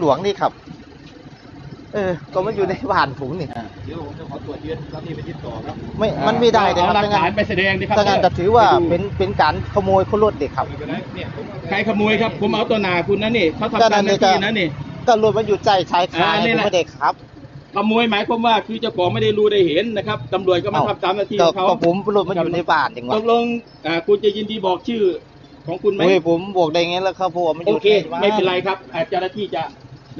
หลวงนี่ครับ เออ ก็มันอยู่ในบ้านผมนี่อ่าเดี๋ยวผมจะขอตรวจยึดแล้วนี่ไปยึดต่อครับไม่ มันไม่ได้เลยเอาครับหลักถ้างั้ฐานนไปแสดงดิครับถ้างั้นก็ถือว่าเป็นเป็นการขโมยคนรถเด็กครับเนี่ยใครขโมยครับ ผมเอาตัวหนาคุณนะนี่เขาก็ทำนั่ตามนหนี่น้าก็ที่นะนี่ ก็รถมันอยู่ใจชายคาอ่านี่ผมแหละ ไม่ได้ครับขโมยหมายความว่าคือเจ้าของไม่ได้รู้ได้เห็นนะครับตำรวจก็มาเอ้าทำตามหน้าที่ก็ของเขาก็ผมรถมันอยู่ในบ้านจริงตวะกลงอ่าคุณจะยินดีบอกชื่อของคุณไหมโอ้ยผมบอกได้ไงล่ะครับเพราะว่ามันอโอยู่เค ในบ้านไม่เป็นไรครับอ่าเจ้าหน้าที่จะ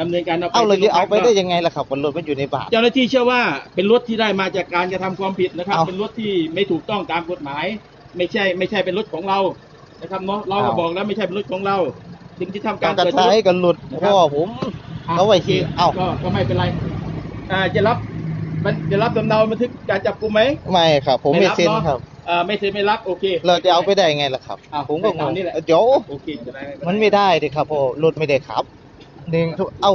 ดำเนินการเอาไปเอาเลยที่เอาไปโรงพักได้ยังไงล่ะครับว่ารถมันอยู่ในบ้านเจ้าหน้าที่เชื่อว่าเป็นรถที่ได้มาจากการกระทำความผิดนะครับ เอ้าเป็นรถที่ไม่ถูกต้องตามกฎหมาย ไม่ใช่ไม่ใช่เป็นรถของเรานะครับเนาะเราก็เอ้าบอกแล้วไม่ใช่เป็นรถของเราจึงที่ทำกาการรกระเปิด ชายรถกันหลุดนะครับเพราะว่าผมเอาไว้ที่เอ้า ก็ก็ไม่เป็นไร อ่าจะรับมันจะรับสำเนาบันทึกการจับกุมไหม ไม่ครับ ผมไม่รับเซ็นเนาะครับ อ่าไม่เซ็นไม่รับโอเค เราจะเอาไปได้ไงล่ะครับอ้าวผมก็งไปตางมนี่แหละ เดี๋ยว โอเคจะได้มันไม่ได้ดิครับเพราะรถไม่ได้ขับ หนึ่งทุกเอ้า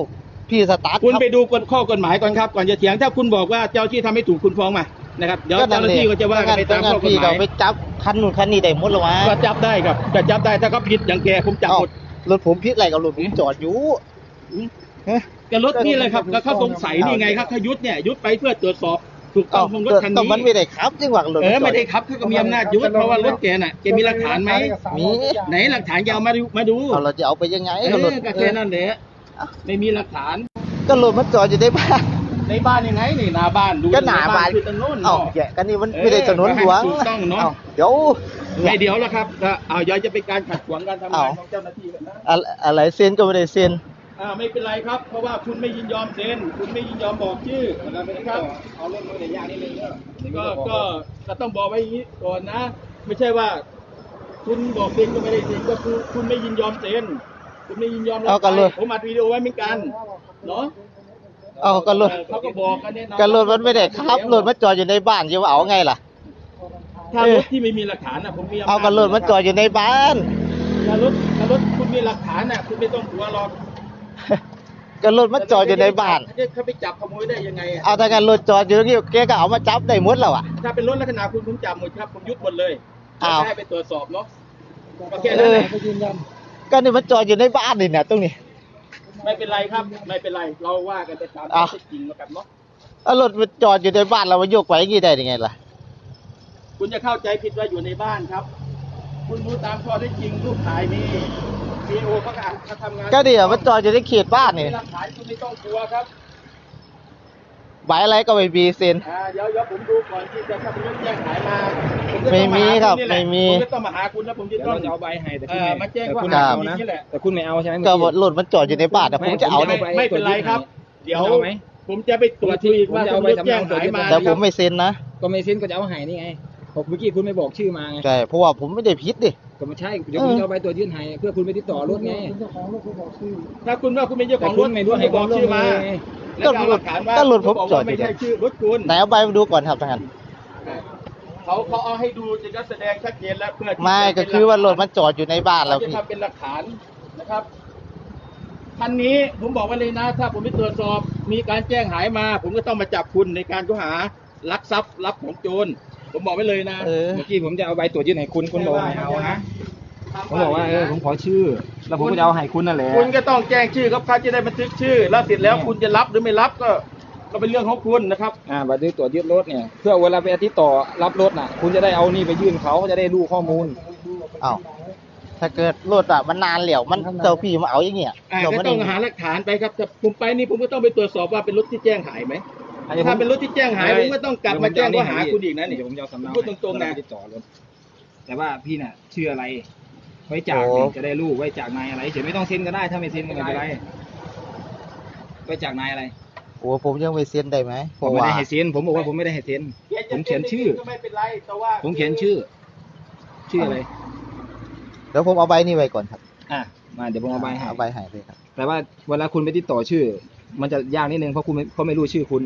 พี่สตาร์ทคุณครับ ไปดูกฎข้อกฎหมายก่อนครับก่อนจะเถียงถ้าคุณบอกว่าเจ้าที่ทำไม่ถูกคุณฟ้องมานะครับเดี๋ยวเจ้าหน้าที่ก็จะว่ากันไปตามข้อกฎพี่หก็มายไปจับคันนู้นคันนี้ได้หมดแล้ววะก็จับได้ครับก็จับได้ถ้าเขาผิดอย่างแกผมจับเอ้าหมดรถผมพิษอะไรกับรถผมจอดอยู่เฮ้ยก็รถนี่เลยครับก็เขาสงสัยนี่ไงครับเขายุดเนี่ยยุดไปเพื่อตรวจสอบถูกต้อเอ้างของรถคันแต่นี้มันไม่ได้ขับจังหวะรถเออจไม่ได้ครับเขาก็มีอำนาจยุดเพราะว่ารถแกน่ะแกมีหลักฐานไหมมีไหนหลักฐานแกเอามาดูมาดูเอาเราจะเอาไปยังไงเอกับรถอก็แค่นั้นแหละ ไม่มีหลักฐาน ก็รถมันจอดอยู่ในบ้านในบ้านยังไงนี่หน้าบ้านดูก็หน้าบ้านคือตรงโน้นเอ้าเนาะ แกกันนี่มันไม่ได้ถนนหลวงถูกต้องเนอะ อ้เดี๋ยว ไม่เดี๋ยวแล้วครับก็เอาเดี๋ยวจะเป็นการขัดขวางการทำงานเอ้าของเจ้าหน้าที่นะอะอะไรเซ็นก็ไม่ได้เซ็นอ่าไม่เป็นไรครับ เพราะว่าคุณไม่ยินยอมเซ็นคุณไม่ยินยอมบอกชื่อนะครับเอาเรื่องไม่ได้ยากนิดนึงก็ก็ก็ต้องบอกไว้อย่างนี้ก่อนนะ ไม่ใช่ว่า คุณบอกเซ็นก็ไม่ได้เซ็นก็คือคุณไม่ยินยอมเซ็น คุณไม่ยินยอมรับเอากันเลยไปผมอัดวิดีโอไว้เหมือนกันเนาะเอาก็รถเออเขาก็บอกกันแนะนำก็รถมันไม่ได้ขับรถมันจอดอยู่ในบ้านจะว่าเอาไงล่ะ ถ้ารถที่ไม่มีหลักฐานนะผมมีำจเอาก็รถมันจอดอยู่ในบ้าน ถ้ารถถ้ารถคุณมีหลักฐานน่ะคุณไม่ต้องกลัวหรอกก็รถมันจอดอยู่ในบ้านเขาไปจับขโมยได้ยังไงอะเอาแต่กันรถจอดอยู่นี่แกก็เอามาจับได้หมดแล้วอะ ถ้าเป็นรถลักษณะคุณผมจับหมดครับผมยึดหมดเลยอ้าวให้ไปตรวจสอบเนาะก็แค่นั้นแหละ ก็นี่มันจอดอยู่ในบ้านนี่เนี่ยตรงนี้ไม่เป็นไรครับ ไม่เป็นไร เราว่ากันไปตามอ้าวข้อเท็จจริงแล้วกันเนาะเอารถมันจอดอยู่ในบ้านเรามาโยกไปอย่างนี้ได้ยังไงล่ะ คุณจะเข้าใจผิดว่าอยู่ในบ้านครับ คุณดูตามข้อเท็จจริงรูปถ่ายมีมีโอเขาก็อ่านเขาทำงานก็เดี๋ยวมันจอดอยู่ในเขตบ้านนี่มีหลักฐานคุณไม่ต้องกลัวครับ ใบอะไรก็ไม่มีเซ็น อ่าเดี๋ยวเดี๋ยวผมดูก่อนที่จะถ้าเป็นเรื่องแจ้งหายมาผมก็ไม่ต้องมีหาครับณนี่แหละไม่มี ผมก็ต้องมาหาคุณแล้วผมจะเดี๋ยวต้องเราจะเอาใบให้แต่เอคุณอไม่มาแจ้งแต่ว่าคุณหาไม่เอาคุณนะนี่แหละแต่คุณไม่เอาใช่ไหมก็เมื่อรถมันจอดอยู่ในบ้านแต่ผมจะเอาไม่เนี่ยไม่เป็นไรครับ เดี๋ยวคุณเอาไหม ผมจะไปตรวจดูอีกว่าผมจะเอาคุณใบแจ้งสำเนาหายมาแต่ผมนะครับไม่เซ็นนะก็ไม่เซ็นก็จะเอาให้นี่ไงบอกเมื่อกี้คุณไม่บอกชื่อมาไงใช่เพราะว่าผมไม่ได้ผิดดิ ก็ไม่ใช่เดี๋ยวผมจะเอาใบตัวจยื่นให้เพื่อคุณไปติดต่อรถไงถ้าคุณว่าคุณเป็นเจ้าขแต่องรคุถณไม่รู้ให้บอกชื่อมา ไง แล้วก็เอาหลักฐานว่าก็รถผมบอกจอว่าดอยู่ไม่ใช่ชื่อรถคุณไหนเอาใบมาดูก่อนครับทางนั้นเขาเขาเอาให้ดูจะแสดงชัดเจนแล้วเพื่อที่ไม่จะก็เป็นคือว่ารถหลักฐมันจอดอยู่ในบ้านนเราจะพี่ ทำเป็นหลักฐานนะครับคันนี้ผมบอกไว้เลยนะ ถ้าผมไปตรวจสอบมีการแจ้งหายมา ผมก็ต้องมาจับคุณในการข้อหาลักทรัพย์รับของโจรผมบอกไว้เลยนะ เออ เมื่อกี้ผมจะเอาใบตัวจยื่นให้คุณคุณบอกไม่เอานะ ผมบอกว่าเออผมขอชื่อ แล้วผมก็จะเอาให้คุณนั่นแหละ คุณก็ต้องแจ้งชื่อครับเขาจะได้บันทึกชื่อ แล้วเสร็จแล้วคุณจะรับหรือไม่รับก็ก็เป็นเรื่องของคุณนะครับ อ่าบัตรตัวจยึดรถเนี่ย เพื่อเวลาไปติดต่อรับรถน่ะ คุณจะได้เอานี่ไปยื่นเขาเขาจะได้รู้ข้อมูลเอ้าถ้าเกิดรถอะมันนานเหลียวมันเจ้าพี่มาเอาอย่างเงี้ยอ่าเดี๋ยวก็มันต้องเองหาหลักฐานไปครับแต่ผมไปนี่ผมก็ต้องไปตรวจสอบว่าเป็นรถที่แจ้งหายไหมอันนี้ผมถ้าเป็นรถที่แจ้งหายผมก็ต้องกลับมาแจ้งข้อหาคุณอีกนะนี่เดี๋ยวผมจะเอาสำเนาพูดตรงๆนะให้ติดต่อรถแต่ว่าพี่น่ะชื่ออะไร ไว้จากนี่จะได้รู้ไว้จากนายอะไรเฉยไม่ต้องเซ็นก็ได้ ถ้าไม่เซ็นก็ไม่เป็นไรไว้จากนายอะไรโอ้ผมยังไม่เซ็นได้ไหมเพผมราะไม่ว่าได้ให้เซ็นผมบอกว่าผมไม่ได้ให้เซ็นผมเขียนชื่อก็ไม่เป็นไรแต่ว่าผมเขียนชื่อ ชื่ออะไรเดี๋ยวผมเอาใบนี้ไว้ก่อนครับ อะมาเดี๋ยวผมเอาใบให้เอาใบให้เลยครับ แต่ว่าเวลาคุณไปติดต่อชื่อ มันจะยากนิดนึงเพราะคุณไม่เขาไม่รู้ชื่อคุณ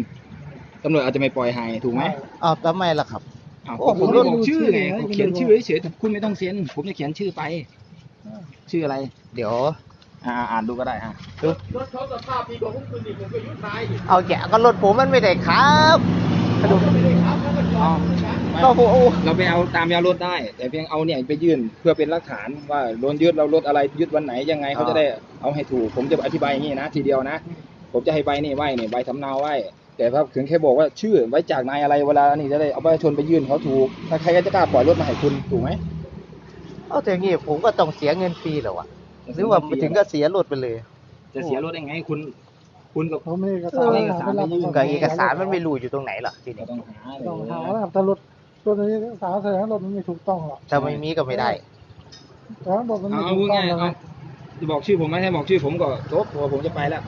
ตำรวจอาจจะไม่ปล่อยให้ถูกไหมอ้าวทำไมล่ะครับ อ้าวโอ้ก็ผมผมรู้รู้บอกชื่อไงชื่อไงผมเขียนชื่อเฉยๆแต่คุณไม่ต้องเซ็นผมจะเขียนชื่อไป ชื่ออะไร เดี๋ยว อ่าอ่านดูก็ได้อะรถเขาสภาพดีกว่าพวกคุณอีกผมก็ยุดนายอีกเอาแกะก็รถผมมันไม่ได้ครับเขาก็ไม่ได้ขับเขาก็จอดไปก็โอ้โหเราไปเอาตามยารถได้ แต่เพียงเอาเนี่ยไปยื่นเพื่อเป็นหลักฐานว่าโดนยึดเรารถอะไรยึดวันไหนยังไงเขาจะได้เอาให้ถูก ผมจะอธิบายอย่างนี้นะทีเดียวนะ ผมจะให้ใบนี่ไว้เนี่ยใบสำเนาไว้ แต่ถ้าถึงแค่บอกว่าชื่อไว้จากนายอะไรเวลานี่จะได้เอาประชาชนไปยื่นเขาถูกถ้าใครก็จะกล้าปล่อยรถมาให้คุณถูกไหมเอาแต่อย่างงี้ผมก็ต้องเสียเงินฟรีเหรอวะหรือว่าถึงก็เสียรถไปเลย จะเสียรถได้ไงคุณ คุณกับเขาไม่เอกเอสารอเอกสารไม่รับไม่ยื่นก็เอกสารมันไม่รู้อยู่ตรงไหนล่ะทีก็นี้ต้องหาเลยต้องหาแล้วแต่รถตัวนี้เอกสารแสดงว่ารถมันไม่ถูกต้องหรอกถ้าไม่มีก็ไม่ได้แต่ว่ารถมันไม่เอาถูพูกดต้องง่ายแล้วเอาจะบอกชื่อผมไหมถ้าบอกชื่อผมก็จบเพราะว่าผมจะไปแล้ว